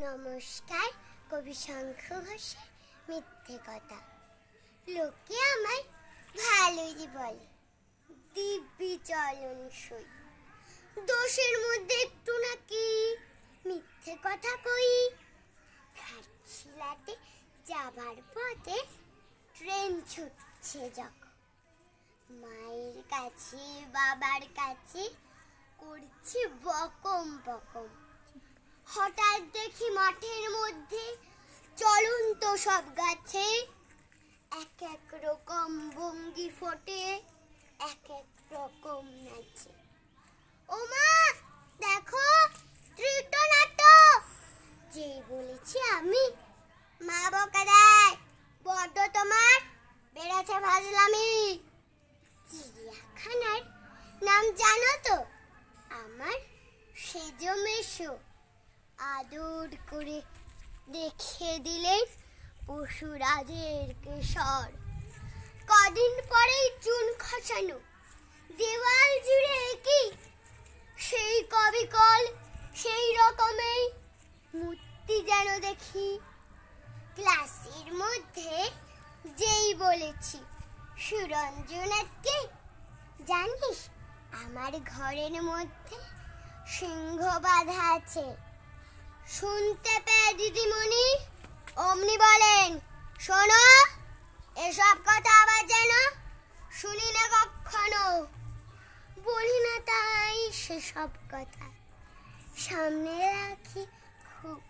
নমস্কার, কবি শঙ্খ ঘোষের মিথ্যে কথা। লোকে আমায় ভালোই বলে, দিব্যি চলন সই। দোষের মধ্যে একটু নাকি মিথ্যে কথা কই? ঘাটশিলাতে যাবার পথে ট্রেন ছুটছে যখন। মায়ের কাছে, বাবার কাছে করছি বকম বকম। হঠাৎ মাঠের মধ্যে চলন্ত সব গাছে এক এক রকম ভঙ্গি ফোটে, এক এক রকম নাচে। ও মা, দেখো ত্রিটনাট্য। যেই বলেছি আমি, মা বকা দেয়, বড্ড তোমার বেড়েছে ভাজলামি চিড়িয়াখানার নাম জানো তো? আমার সেজো মেশো। আদর করে দেখে দিলেন পশুরাজের কেশর। কদিন পরেই চুন খসানো। দেওয়াল জুড়ে কি? সেই কবিকল, সেই রকমেই মূর্তি যেন দেখি। ক্লাসের মধ্যে যেই বলেছি, সুরঞ্জনাথকে জানিস, আমার ঘরের মধ্যে সিংহ বাঁধা আছে। শুনতে পেয়ে দিদিমণি? অমনি বলেন, শোনো, এসব কথা আবার যেন শুনি না কখনো। বলি না তাই সেসব কথা। সামনে রাখি খুব।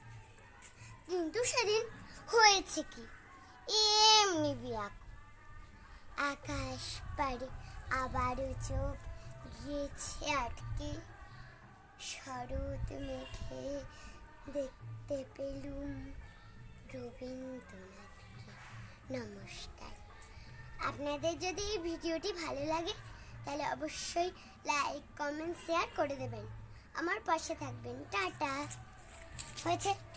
কিন্তু সেদিন হয়েছে কি? এমনি বিয়াক আকাশ পারে আবারও চোখ গিয়েছে আটকে। শরৎ মেঘে পেলুম রবীন্দ্রনাথকে। নমস্কার। আপনাদের যদি এই ভিডিওটি ভালো লাগে, তাহলে অবশ্যই লাইক, কমেন্ট, শেয়ার করে দেবেন। আমার পাশে থাকবেন। টাটা। হয়েছে।